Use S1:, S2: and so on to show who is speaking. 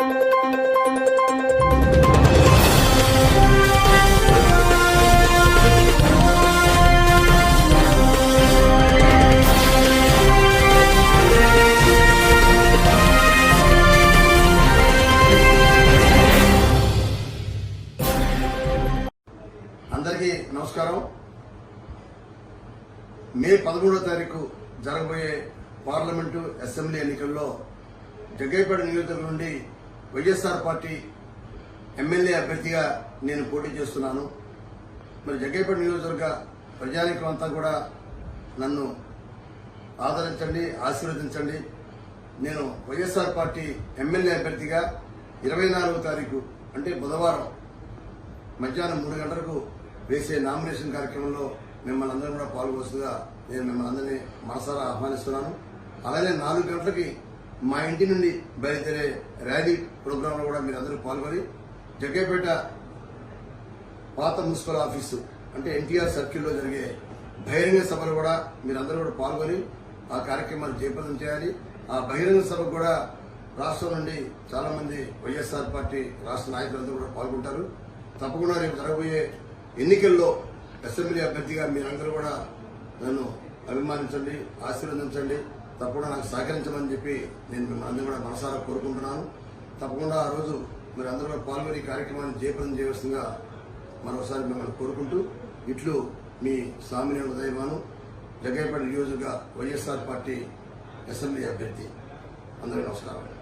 S1: అందరికీ నమస్కారం. మే పదమూడో తారీఖు జరగబోయే పార్లమెంటు అసెంబ్లీ ఎన్నికల్లో జగ్గైపేట నియోజకవర్గం నుండి వైఎస్ఆర్ పార్టీ ఎమ్మెల్యే అభ్యర్థిగా నేను పోటీ చేస్తున్నాను. మరి జగ్గైపేట నియోజకవర్గ ప్రజానికం అంతా కూడా నన్ను ఆదరించండి ఆశీర్వదించండి. నేను వైఎస్ఆర్ పార్టీ ఎమ్మెల్యే అభ్యర్థిగా ఇరవై నాలుగో తారీఖు అంటే బుధవారం మధ్యాహ్నం మూడు గంటలకు వేసే నామినేషన్ కార్యక్రమంలో మిమ్మల్ని అందరం కూడా పాల్గొస్తుందిగా నేను మిమ్మల్ని అందరినీ మనసారా ఆహ్వానిస్తున్నాను. అలాగే నాలుగు గంటలకి మా ఇంటి నుండి బయలుదేరే ర్యాలీ ప్రోగ్రాంలో కూడా మీరు అందరూ పాల్గొని జగ్గేపేట పాత మున్సిపల్ ఆఫీసు అంటే ఎన్టీఆర్ సర్కిల్లో జరిగే బహిరంగ సభలు కూడా మీరందరూ కూడా పాల్గొని ఆ కార్యక్రమాలు జయప్రదం చేయాలి. ఆ బహిరంగ సభకు కూడా రాష్ట్రం నుండి చాలా మంది వైఎస్ఆర్ పార్టీ రాష్ట్ర నాయకులందరూ కూడా పాల్గొంటారు. తప్పకుండా రేపు జరగబోయే ఎన్నికల్లో అసెంబ్లీ అభ్యర్థిగా మీరందరూ కూడా నన్ను అభిమానించండి ఆశీర్వదించండి. తప్పకుండా నాకు సహకరించమని చెప్పి నేను మిమ్మల్ని అందరూ కూడా మనసారా కోరుకుంటున్నాను. తప్పకుండా ఆ రోజు మీరు అందరూ పాల్గొనే పాల్గొని ఈ కార్యక్రమాన్ని జయప్రదం చేయవలసిందిగా మరోసారి మిమ్మల్ని కోరుకుంటూ ఇట్లు మీ స్వామిని ఉదయమాను జగ్గైపేట నియోజకవర్గ వైఎస్ఆర్ పార్టీ అసెంబ్లీ అభ్యర్థి. అందరికీ నమస్కారం.